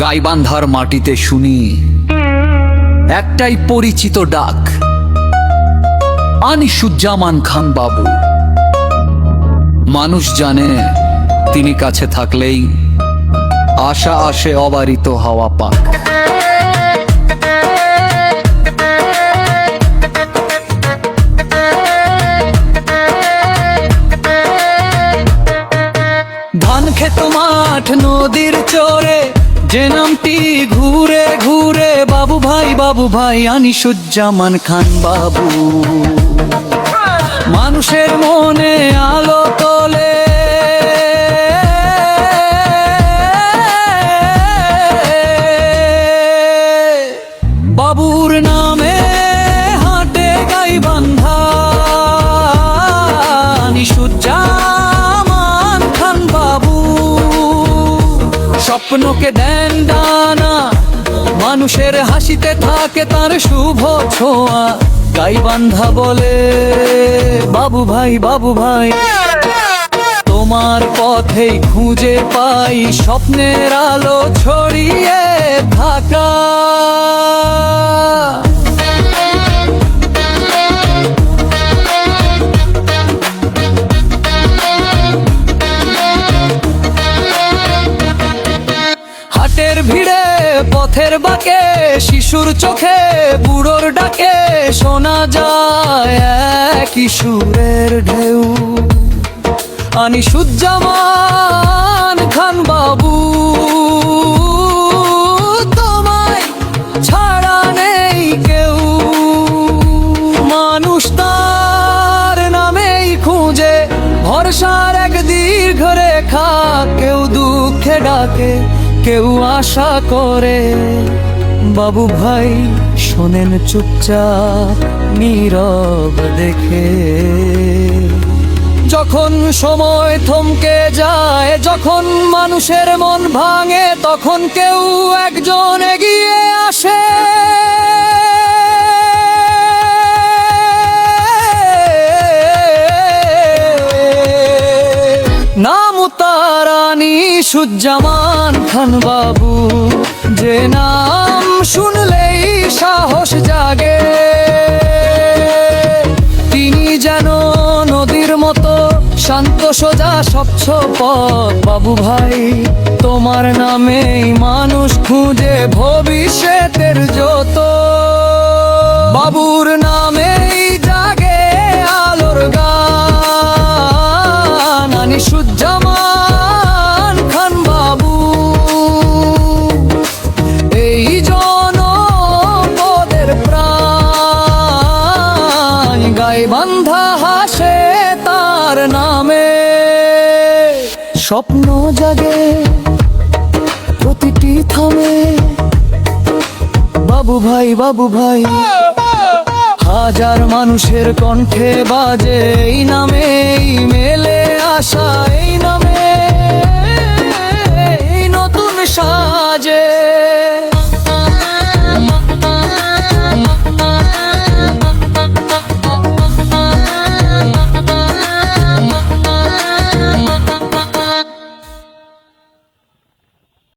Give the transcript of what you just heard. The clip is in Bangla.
গাইবান্ধার মাটিতে শুনি। একটাই পরিচিত ডাক, আনিসুজ্জামান খান বাবু। মানুষ জানে তিনি কাছে থাকলেই আশা আসে অবারিত হাওয়া পাক। ধান খেত মাঠ, নদীর চরে যে নামটি ঘুরে ঘুরে বাবু ভাই বাবু ভাই, আনিসুজ্জামান খান বাবু। মানুষের মনে আলো তোলে। বাবুর নামে হাটে গাই বান্ধা স্বপ্নকে দেন ডানা মানুষের হাসিতে থাকে তার শুভ ছোঁয়া। গাই বান্ধা বলে, বাবু ভাই বাবু ভাই, তোমার পথেই খুঁজে পাই স্বপ্নের আলো ছড়িয়ে থাকা। পথের বাঁকে, শিশুর চোখে বুড়োর ডাকে, শোনা যায় কিশোরের ঢেউ। আনিসুজ্জামান খান বাবু, তোমায় ছাড়া নেই কেউ। মানুষ তার নামেই খুঁজে এক কেউ দুঃখে ডাকে। কেউ আশা করে। বাবু ভাই শোনেন চুপচাপ, নীরব দেখে। যখন সময় থমকে যায়, যখন মানুষের মন ভাঙে, তখন কেউ একজন এগিয়ে আসে। তারানি সুজ্জামান খান বাবু। যে নাম শুনলেই সাহস জাগে। তিনি যেন নদীর মতো শান্ত সোজা স্বচ্ছ পথ। বাবু ভাই, তোমার নামেই মানুষ খুঁজে ভবিষ্যতের যত। বাবুর নামেই জাগে আলোর গান আনিসুজ্জামান বান্ধা হাসে তার নামে। স্বপ্ন জাগে, প্রতিটি থামে। বাবু ভাই বাবু ভাই, হাজার মানুষের কণ্ঠে বাজে এই নামে।